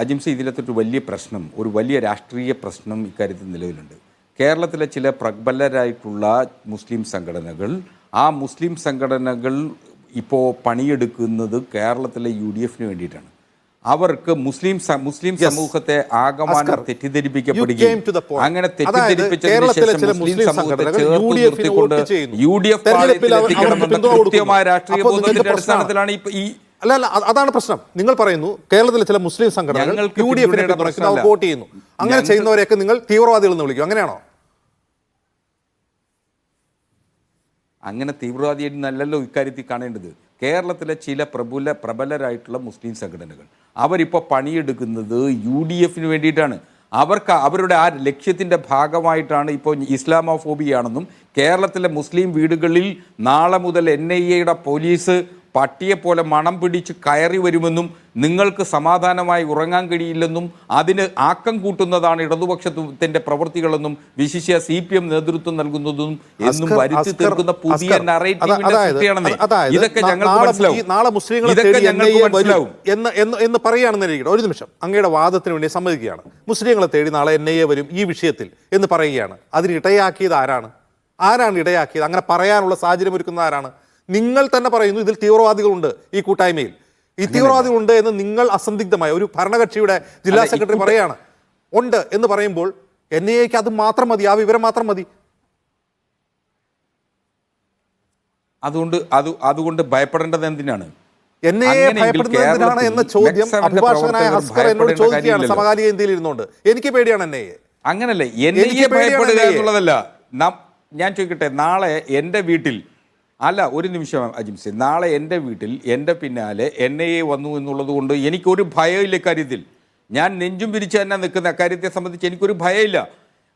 അജിംസ ഇതിലത്തൊരു വലിയ പ്രശ്നം ഒരു വലിയ രാഷ്ട്രീയ പ്രശ്നം ഇക്കാര്യത്തിൽ നിലവിലുണ്ട്. കേരളത്തിലെ ചില പ്രബലരായിട്ടുള്ള മുസ്ലിം സംഘടനകൾ ആ മുസ്ലിം സംഘടനകൾ ഇപ്പോൾ പണിയെടുക്കുന്നത് കേരളത്തിലെ യു ഡി എഫിന് വേണ്ടിയിട്ടാണ്. അവർക്ക് മുസ്ലിം മുസ്ലിം സമൂഹത്തെ ആകമാനം തെറ്റിദ്ധരിപ്പിക്കപ്പെടുകയും. അങ്ങനെ തെറ്റിദ്ധരിപ്പിച്ചതിന് മുസ്ലിം സമൂഹത്തെ ചേർത്ത് നിർത്തിക്കൊണ്ട്. യു ഡി എഫ് കൃത്യമായ രാഷ്ട്രീയ ബോധത്തിന്റെ അടിസ്ഥാനത്തിലാണ് ഈ അല്ല അല്ല അതാണ് പ്രശ്നം. നിങ്ങൾ പറയുന്നു കേരളത്തിലെ ചില മുസ്ലിം സംഘടനകൾ യു ഡി എഫിനെ അവർ വോട്ട് ചെയ്യുന്നു. അങ്ങനെ ചെയ്യുന്നവരെയൊക്കെ നിങ്ങൾ തീവ്രവാദികൾ എന്ന് വിളിക്കും. അങ്ങനെയാണോ? അങ്ങനെ തീവ്രവാദി എന്നല്ലല്ലോ ഇക്കാര്യത്തിൽ കാണേണ്ടത്. കേരളത്തിലെ ചില പ്രബുല പ്രബലരായിട്ടുള്ള മുസ്ലിം സംഘടനകൾ അവരിപ്പോൾ പണിയെടുക്കുന്നത് യു ഡി എഫിന് വേണ്ടിയിട്ടാണ്. അവർക്ക് അവരുടെ ആ ലക്ഷ്യത്തിന്റെ ഭാഗമായിട്ടാണ് ഇപ്പോൾ ഇസ്ലാമോഫോബിയാണെന്നും കേരളത്തിലെ മുസ്ലിം വീടുകളിൽ നാളെ മുതൽ എൻ ഐ എയുടെ പോലീസ് പട്ടിയെപ്പോലെ മണം പിടിച്ച് കയറി വരുമെന്നും നിങ്ങൾക്ക് സമാധാനമായി ഉറങ്ങാൻ കഴിയില്ലെന്നും അതിന് ആക്കം കൂട്ടുന്നതാണ് ഇടതുപക്ഷത്തിന്റെ പ്രവൃത്തികളെന്നും വിശിഷ്യ സി പി എം നേതൃത്വം നൽകുന്നതും എന്നും വരുത്തി തീർക്കുന്ന പുതിയ നറേറ്റീവിന്റെ സൃഷ്ടിയാണെന്നേ. ഇതൊക്കെ ഞങ്ങൾക്ക് മനസ്സിലാവും. ഇതൊക്കെ ഞങ്ങൾക്ക് മനസ്സിലാവും. എന്ന് എന്ന് പറയുകയാണെന്ന് ഒരു നിമിഷം അങ്ങയുടെ വാദത്തിന് വേണ്ടി സമ്മതിക്കുകയാണ്. മുസ്ലിങ്ങളെ തേടി നാളെ എൻ ഐ എ വരും ഈ വിഷയത്തിൽ എന്ന് പറയുകയാണ്. അതിന് ഇടയാക്കിയത് ആരാണ്? ആരാണ് ഇടയാക്കിയത്? അങ്ങനെ പറയാനുള്ള സാഹചര്യം ഒരുക്കുന്ന ആരാണ്? നിങ്ങൾ തന്നെ പറയുന്നു ഇതിൽ തീവ്രവാദികളുണ്ട് ഈ കൂട്ടായ്മയിൽ. ഈ തീവ്രവാദികളുണ്ട് എന്ന് നിങ്ങൾ അസന്ദിഗ്ധമായ ഒരു ഭരണകക്ഷിയുടെ ജില്ലാ സെക്രട്ടറി പറയാണ്. ഉണ്ട് എന്ന് പറയുമ്പോൾ എൻ ഐ എക്ക് അത് മാത്രം മതി ആ വിവരം മാത്രം മതി. അതുകൊണ്ട് അത് അതുകൊണ്ട് ഭയപ്പെടേണ്ടത് എന്തിനാണ്? എൻ ഐ എ ഭയപ്പെടുന്നത് എന്ന ചോദ്യം അഭിഭാഷകനായ ഹസ്കർ എന്നോട് ചോദിക്കുകയാണ്. സമകാലിക ഇന്ത്യയിൽ ഇരുന്നുകൊണ്ട്. എനിക്ക് പേടിയാണ് അങ്ങനല്ലേ എൻ ഐ എ ഭയപ്പെടുക എന്നുള്ളതല്ല. ഞാൻ ചോദിക്കട്ടെ നാളെ എന്റെ വീട്ടിൽ അല്ല ഒരു നിമിഷം അജിംസി നാളെ എന്റെ വീട്ടിൽ എന്റെ പിന്നാലെ എൻ ഐ എ വന്നു എന്നുള്ളത് കൊണ്ട് എനിക്കൊരു ഭയമില്ല കാര്യത്തിൽ ഞാൻ നെഞ്ചും പിരിച്ച് തന്നെ നിൽക്കുന്ന കാര്യത്തെ സംബന്ധിച്ച് എനിക്കൊരു ഭയമില്ല.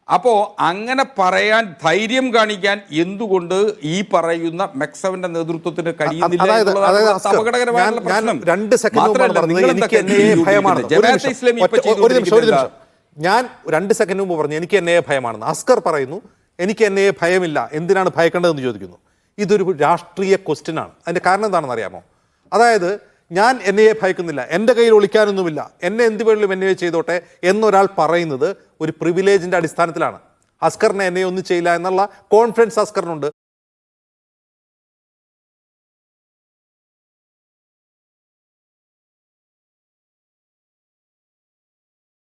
അപ്പോൾ അങ്ങനെ പറയാൻ ധൈര്യം കാണിക്കാൻ എന്തുകൊണ്ട് ഈ പറയുന്ന മെക്സവന്റെ നേതൃത്വത്തിന് കഴിയുന്നില്ല ഞാൻ-. രണ്ട് സെക്കൻഡ് മുമ്പ് പറഞ്ഞു എനിക്ക് എന്നെ ഭയമാണെന്ന്. അസ്കർ പറയുന്നു എനിക്ക് എന്നെ ഭയമില്ല. എന്തിനാണ് ഭയക്കേണ്ടതെന്ന് ചോദിക്കുന്നു? ഇതൊരു രാഷ്ട്രീയ ക്വസ്റ്റ്യൻ ആണ്. അതിന്റെ കാരണം എന്താണെന്ന് അറിയാമോ? അതായത് ഞാൻ എന്നെ ഭയക്കുന്നില്ല എന്റെ കയ്യിൽ ഒളിക്കാനൊന്നുമില്ല എന്നെ എന്ത് വേണമെങ്കിലും എന്നെ ചെയ്തോട്ടെ എന്നൊരാൾ പറയുന്നത് ഒരു പ്രിവിലേജിന്റെ അടിസ്ഥാനത്തിലാണ്. അസ്കറിനെ എന്നെ ഒന്നും ചെയ്യില്ല എന്നുള്ള കോൺഫിഡൻസ് അസ്കറിനുണ്ട്